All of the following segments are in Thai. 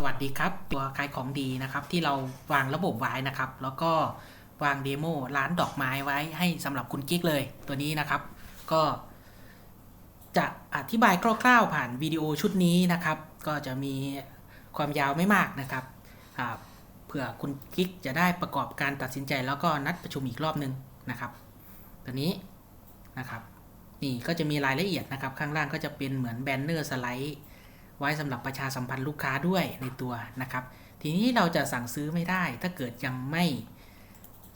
สวัสดีครับ ตัวขายของดีนะครับ ที่เราวางระบบไว้นะครับ แล้วก็วางเดโมร้านดอกไม้ไว้ให้สำหรับคุณกิ๊กเลยตัวนี้นะครับ ก็จะอธิบายคร่าวๆผ่านวิดีโอชุดนี้นะครับ ก็จะมีความยาวไม่มากนะครับเผื่อคุณกิ๊กจะได้ประกอบการตัดสินใจแล้วก็นัดประชุมอีกรอบหนึงนะครับ ตัวนี้นะครับ นี่ก็จะมีรายละเอียดนะครับ ข้างล่างก็จะเป็นเหมือนแบนเนอร์สไลด์ ไว้สำหรับประชาสัมพันธ์ลูกค้าด้วยในตัวนะครับ ทีนี้เราจะสั่งซื้อไม่ได้ ถ้าเกิดยังไม่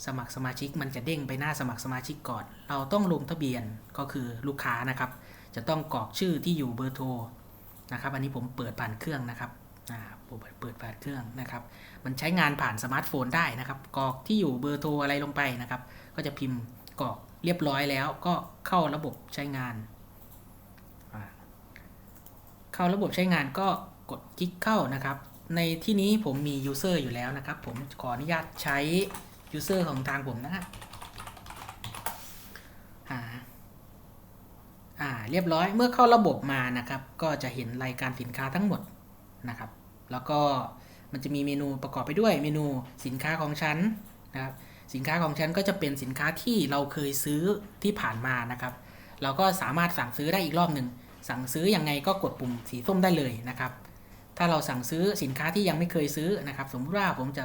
สมัครสมาชิกมันจะเด้งไปหน้าสมัครสมาชิกก่อน เราต้องลงทะเบียนก็คือลูกค้านะครับ จะต้องกรอกชื่อที่อยู่เบอร์โทรนะครับ อันนี้ผมเปิดผ่านเครื่องนะครับอ่าผมเปิดผ่านเครื่องนะครับ มันใช้งานผ่านสมาร์ทโฟนได้นะครับ กรอกที่อยู่เบอร์โทรอะไรลงไปนะครับ ก็จะพิมพ์กรอกเรียบร้อยแล้วก็เข้าระบบใช้งาน เข้าระบบใช้งานก็กดคลิกเข้านะครับ ในที่นี้ผมมี user อยู่แล้วนะครับ ผมขออนุญาตใช้ user ของทางผมนะครับอ่าอ่าเรียบร้อยเมื่อเข้าระบบมานะครับ ก็จะเห็นรายการสินค้าทั้งหมดนะครับ แล้วก็มันจะมีเมนูประกอบไปด้วยเมนูสินค้าของฉันนะครับสินค้าของฉันก็จะเป็นสินค้าที่เราเคยซื้อที่ผ่านมานะครับ เราก็สามารถสั่งซื้อได้อีกรอบหนึ่ง สั่งซื้อยังไงก็กดปุ่มสีส้มได้เลยนะครับ ถ้าเราสั่งซื้อสินค้าที่ยังไม่เคยซื้อนะครับ สมมติว่าผมจะ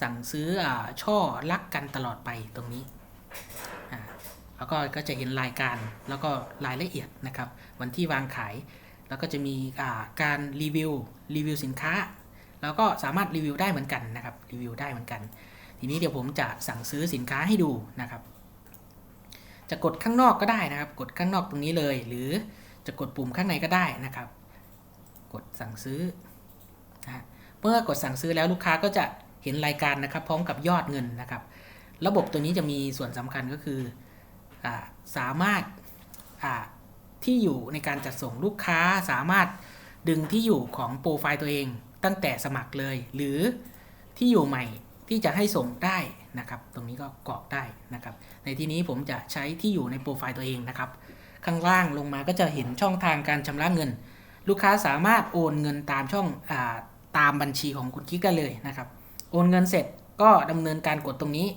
สั่งซื้ออช่อรักกันตลอดไปตรงนี้ แล้วก็ก็จะเห็นรายการแล้วก็รายละเอียดนะครับ วันที่วางขาย แล้วก็จะมีการรีวิวรีวิวสินค้า แล้วก็สามารถรีวิวได้เหมือนกันนะครับรีวิวได้เหมือนกัน ทีนี้เดี๋ยวผมจะสั่งซื้อสินค้าให้ดูนะครับ จะกดข้างนอกก็ได้นะครับ กดข้างนอกตรงนี้เลย หรือ จะกดปุ่มข้างในก็ได้นะครับ กดสั่งซื้อนะเมื่อกดสั่งซื้อแล้วลูกค้าก็จะเห็นรายการนะครับ พร้อมกับยอดเงินนะครับ ระบบตัวนี้จะมีส่วนสำคัญก็คืออสามารถที่อยู่ในการจัดส่งลูกค้าสามารถดึงที่อยู่ของโปรไฟล์ตัวเอง ตั้งแต่สมัครเลย หรือที่อยู่ใหม่ที่จะให้ส่งได้นะครับ ตรงนี้ก็กรอกได้นะครับ ในที่นี้ผมจะใช้ที่อยู่ในโปรไฟล์ตัวเองนะครับ ข้างล่างลงมาก็จะเห็นช่องทางการชำระเงิน ลูกค้าสามารถโอนเงินตามช่องอตามบัญชีของคุณกิ๊กได้เลยนะครับ โอนเงินเสร็จก็ดำเนินการกดตรงนี้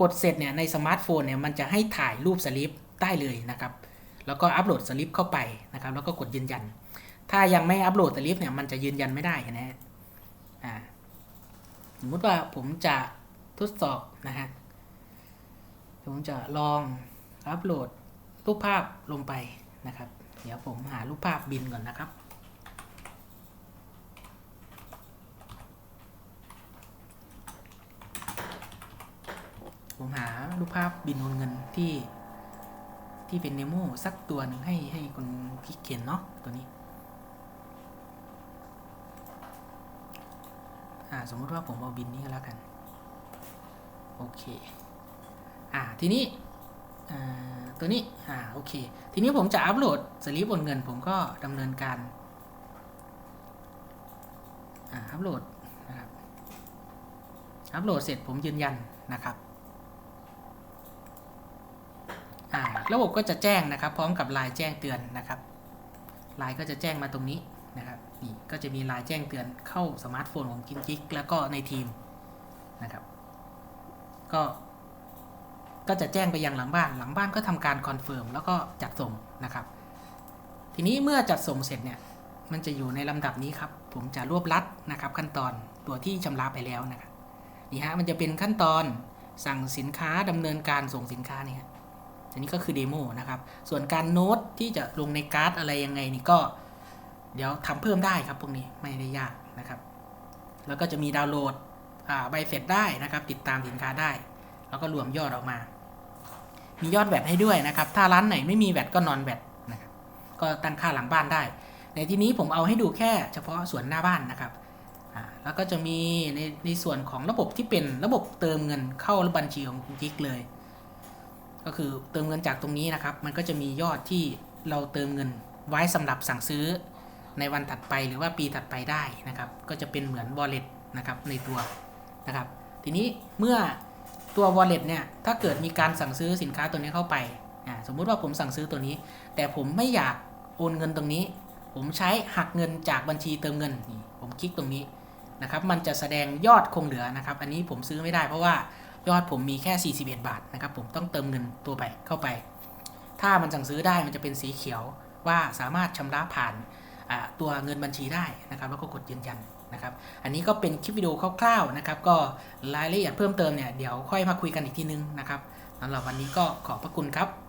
กดเสร็จเนี่ยในสมาร์ทโฟนเนี่ยมันจะให้ถ่ายรูปสลิปได้เลยนะครับ แล้วก็อัปโหลดสลิปเข้าไปนะครับ แล้วก็กดยืนยัน ถ้ายังไม่อัปโหลดสลิปเนี่ยมันจะยืนยันไม่ได้นะฮะสมมติว่าผมจะทดสอบนะฮะผมจะลองอัปโหลด รูปภาพลงไปนะครับ เดี๋ยวผมหารูปภาพบินก่อนนะครับ ผมหารูปภาพบินโอนเงินที่ที่เป็นเนโมสักตัวหนึ่งให้ให้คุณพี่เขียนเนาะตัวนี้อ่าสมมติว่าผมเอาบินนี้ก็แล้วกัน โอเค อ่าทีนี้ ตัวนี้อ่าโอเค ทีนี้ผมจะอัปโหลดสลิปโอนเงิน ผมก็ดำเนินการอ่าอัปโหลดนะครับอัปโหลดเสร็จผมยืนยันนะครับอ่าระบบก็จะแจ้งนะครับ พร้อมกับลน์แจ้งเตือนนะครับลน์ก็จะแจ้งมาตรงนี้นะครับนี่ก็จะมีลน์แจ้งเตือนเข้าสมาร์ทโฟนของกินกิกแล้วก็ในทีมนะครับ ก็ ก็จะแจ้งไปยังหลังบ้าน หลังบ้านก็ทำการคอนเฟิร์มแล้วก็จัดส่งนะครับ ทีนี้เมื่อจัดส่งเสร็จเนี่ย มันจะอยู่ในลำดับนี้ครับ ผมจะรวบลัดนะครับ ขั้นตอนตัวที่ชำระไปแล้วนะครับ นี่ฮะ มันจะเป็นขั้นตอนสั่งสินค้าดำเนินการส่งสินค้านี่ยอันนี้ก็คือเดโมนะครับ ส่วนการโน้ตที่จะลงในการ์ดอะไรยังไงนี่ก็ เดี๋ยวทำเพิ่มได้ครับพวกนี้ไม่ได้ยากนะครับ แล้วก็จะมีดาวน์โหลดใบเสร็จได้นะครับ ติดตามสินค้าได้ แล้วก็รวมยอดออกมา มียอดแวดให้ด้วยนะครับ ถ้าร้านไหนไม่มีแวดก็นอนแวดนะครับ ก็ตั้งค่าหลังบ้านได้ ในที่นี้ผมเอาให้ดูแค่เฉพาะส่วนหน้าบ้านนะครับ แล้วก็จะมีในในส่วนของระบบที่เป็นระบบเติมเงินเข้าบัญชีของคุณกิ๊กเลย ก็คือเติมเงินจากตรงนี้นะครับ มันก็จะมียอดที่เราเติมเงินไว้สำหรับสั่งซื้อในวันถัดไปหรือว่าปีถัดไปได้นะครับ ก็จะเป็นเหมือน wallet นะครับในตัวนะครับ ทีนี้เมื่อ ตัว wallet เนี่ยถ้าเกิดมีการสั่งซื้อสินค้าตัวนี้เข้าไปสมมุติว่าผมสั่งซื้อตัวนี้ แต่ผมไม่อยากโอนเงินตรงนี้ ผมใช้หักเงินจากบัญชีเติมเงินนี่ผมคลิกตรงนี้นะครับมันจะแสดงยอดคงเหลือนะครับ อันนี้ผมซื้อไม่ได้เพราะว่ายอดผมมีแค่ 41 บาทนะครับ ผมต้องเติมเงินตัวไปเข้าไป ถ้ามันสั่งซื้อได้มันจะเป็นสีเขียวว่าสามารถชำระผ่านตัวเงินบัญชีได้นะครับ แล้วก็กดยืนยัน นะครับ อันนี้ก็เป็นคลิปวิดีโอคร่าวๆนะครับ ก็รายละเอียดเพิ่มเติมเนี่ยเดี๋ยวค่อยมาคุยกันอีกทีนึงนะครับสำหรับวันนี้ก็ขอบพระคุณครับ